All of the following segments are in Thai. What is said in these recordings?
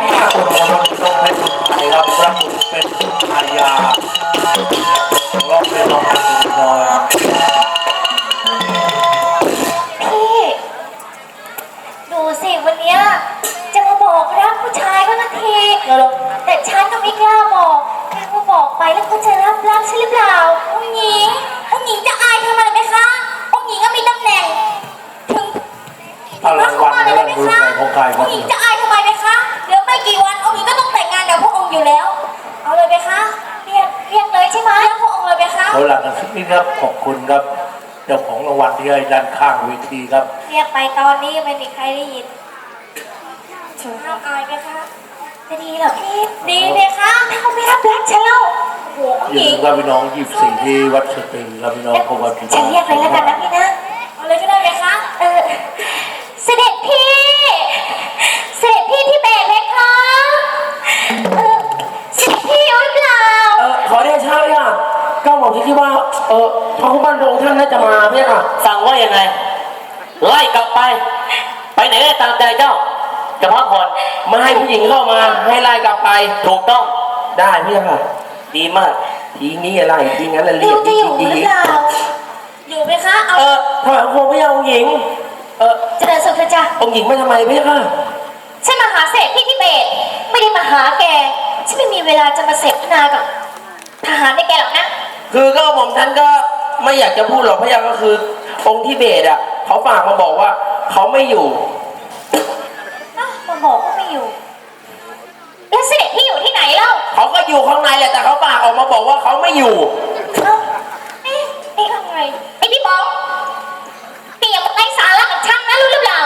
ที่ข้าตัวของเราต้องเป็นได้รับรับบทเป็นภรรยา เรียกเลยใช่ไหมเรียกพระองค์เลยไหมคะเขาหลังกันสักนิดครับขอบคุณครับเจ้าของรางวัลที่ให้ด้านข้างเวทีครับเรียกไปตอนนี้ไม่มีใครได้ยินถึงห้ามอายไหมคะจะดีเหรอพี่ดีเลยคะถ้าเขาไม่รับรักฉันแล้วโอ้โหอหยู่ญิงกับพี่น้องยี่สิบสี่ที่วัดสตรีครับพี่น้องพวัดพิฉันเรียกเลยแล้วกันนะพี่นะ เอาเลยก็ได้ไหมคะ เออ เสด็จพี่ เออพระผู้บันโรงท่านน่าจะมาพี่ค่ะสั่งว่ายังไง ไล่กลับไป ไปไหนได้ตามใจเจ้าจะพักผ่อนมาให้ผู้หญิงเข้ามา ให้ไล่กลับไป ถูกต้อง ได้พี่ค่ะดีมาก ทีนี้อะไรทีงั้นละเรียวบจะดีอยู่หดีรือเปล่าอยู่ไหมคะ เอาเออถายพระพี่องค์หญิง เออเจริญสุขเจ้ะองหญิงไม่ทำไมพี่ค่ะฉันมาหาเสด็จพี่ที่เบสไม่ได้มาหาแก ฉันไม่มีเวลาจะมาเสพนากับทหารในแกหรอกนะ คือก็หม่อมท่านก็ไม่อยากจะพูดหรอกพี่ก็คือ องค์ที่เบสอะเขาฝากมาบอกว่าเขาไม่อยู่อ้าวมาบอกว่าไม่อยู่ แล้วเสด็จพี่อยู่ที่ไหนเล่าเขาก็อยู่ข้างในแหละแต่เขาฝากออกมาบอกว่าเขาไม่อยู่ เอ้าเอ๊ะไอ้อะไรไอ้พี่บองเกี่ยมไร้สาระกับฉันนะรู้หรือเปล่า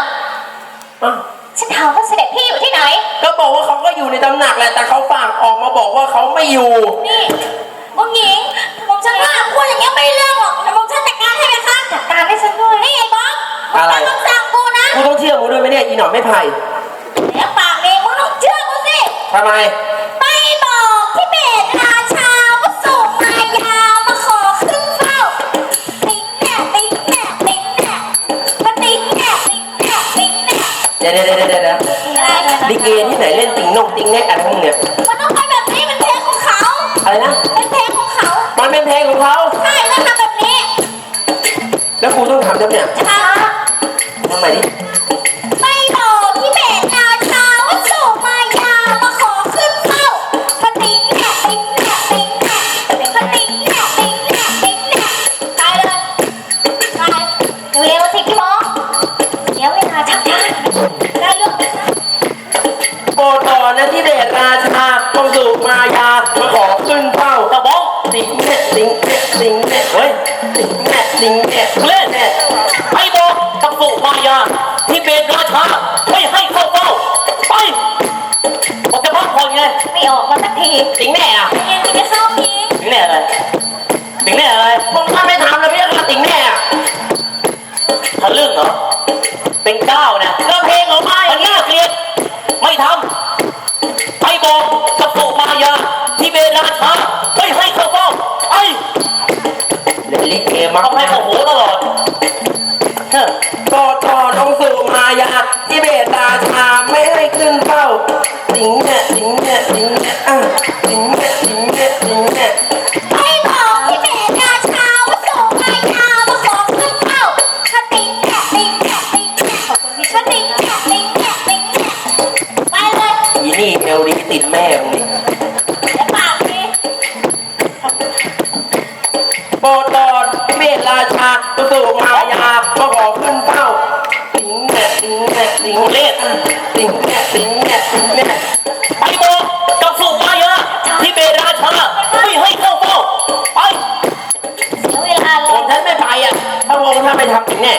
อะฉันถามว่าเสด็จพี่อยู่ที่ไหน ก็บอกว่าเขาก็อยู่ในตำหนักแหละแต่เขาฝากออกมาบอกว่าเขาไม่อยู่ นี่องค์หญิงผม ฉันว่าพูดอย่างเงี้ยไม่เรื่องหรอกแต่ผมฉันจัดการให้ไหมคะจัดการให้ฉันด้วยนี่ไอ้บองอะไร มึงต้องสั่งกูนะกูต้องเชื่อมึงด้วยไหมเนี่ยอีหนอนไม่ไผ่แล้วปากเองมึงต้องเชื่อกูสิทำไม แล้วกูต้องทำด้วยเนี่ยช้าทำไมดิ ที่เบนราชาไม่ให้เข้าเฝ้าไปเดี๋ยวลิเกมาต้องให้โมโหตลอดเฮ้อต่อต้องสู่มายาที่เบตราชาไม่ให้ขึ้นเฝ้าสิงเนี่ยสิงเนี่ยสิงเนี่ยอะสิงเนี่ยสิงเนี่ยสิงเนี่ย โปรดต่อเมตราชาตุสุมายามาขอขึ้นเฝ้าติงเนี่ยติงเนี่ยติงเล่ติงเนี่ยติงเนี่ยติงเนี่ยไปบอกกับสุมายาที่เบนราชาไม่ให้เข้าเฝ้าไปเสียเวลาเลผมยท่านไม่ไปอะถ้าพระองค์ท่านไม่ทำติงแน่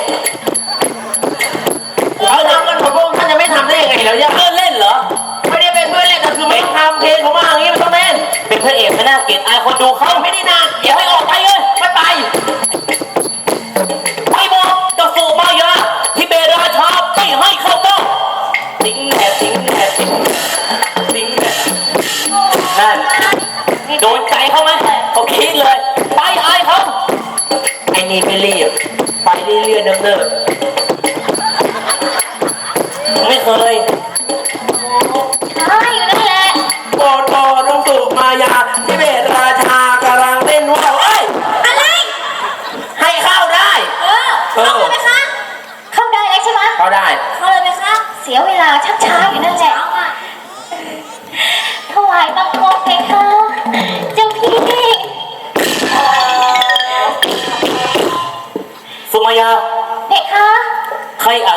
เราทำกันหมดพระองค์ท่านจะไม่ทำได้ยังไงแล้วเนี่ยเพื่อนเล่นเหรอไม่ได้เป็นเพื่อนเล่นแต่คือไม่ทำเพลงของมาอย่างนี้ พระเอกไม่น่าเกลียดอายคนดูเขาไม่ได้นานอย่าให้ออกไปเลยม่ไปไป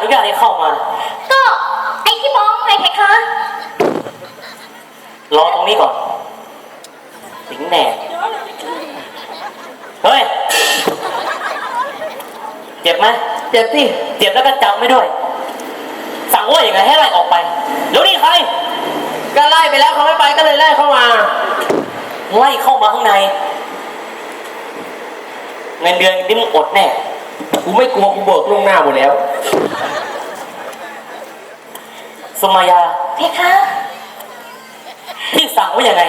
นุญาตให้เข้ามา ก็ไอ้ที่มองไงเพคะ รอตรงนี้ก่อน สิงแหน่ เฮ้ย เจ็บไหมเจ็บสิเจ็บแล้วก็จำไม่ด้วย สั่งว่าอย่างไงให้ไล่ออกไปแล้วนี่ใคร ก็ไล่ไปแล้วเขาไม่ไปก็เลยไล่เข้ามา ไล่เข้ามาข้างใน เงินเดือนนี่มึงอดแน่ กูไม่กลัวกูเบิกล่วงหน้าหมดแล้ว สมายาเพคะพี่สั่งว่าอย่างไง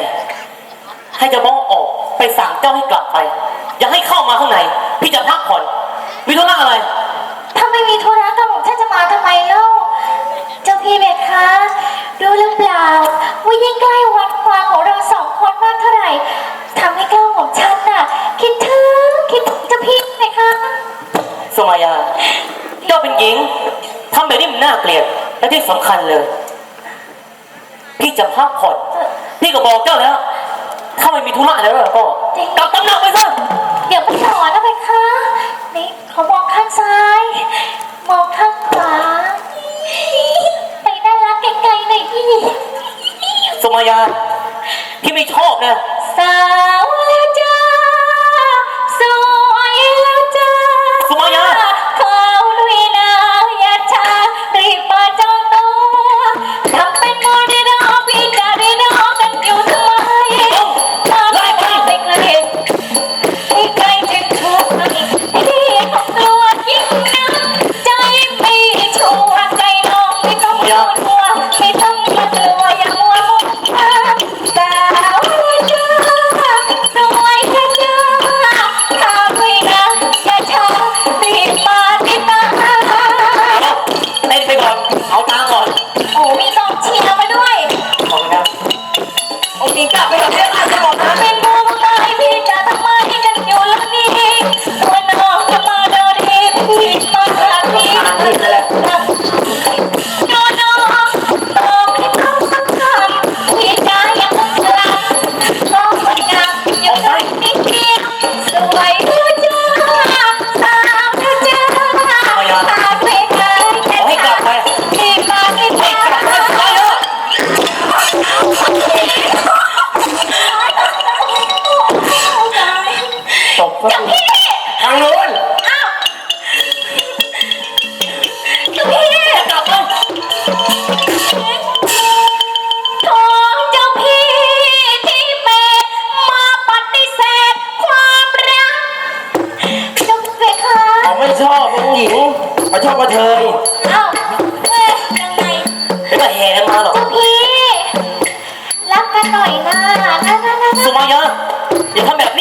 ให้เจะบ้องออกไปสั่งเจ้าให้กลับไป อย่าให้เข้ามาข้างใน พี่จะพักผ่อนวิธุระอะไร ถ้าไม่มีธุระกระหม่อมท่านจะมาทำไมเล่า เจ้าพี่เพคะรู้หรือเปล่าว่ายิ่งใกล้วันวาของเราสองคนมากเท่าไหร่ทำให้กล้าของฉันน่ะ คิดถึงคิดถึงเจ้าพี่เพคะสมายาเจ้าเป็นหญิงทำแบบนี้มันน่าเกลียด และที่สำคัญเลย พี่จะพักผ่อนพี่ก็บอกเจ้าแล้ว ถ้าไม่มีธุระแล้วก็กลับตำหนักไปซะเดี๋ยวไปสอนนะเพคะนี่เขามองข้างซ้าย มองข้างขวาไปน่ารักไกลๆหน่อยพี่สมายาพี่ไม่ชอบนะสา หน่อยนะนะนะนะสมายาอย่าทำแบบ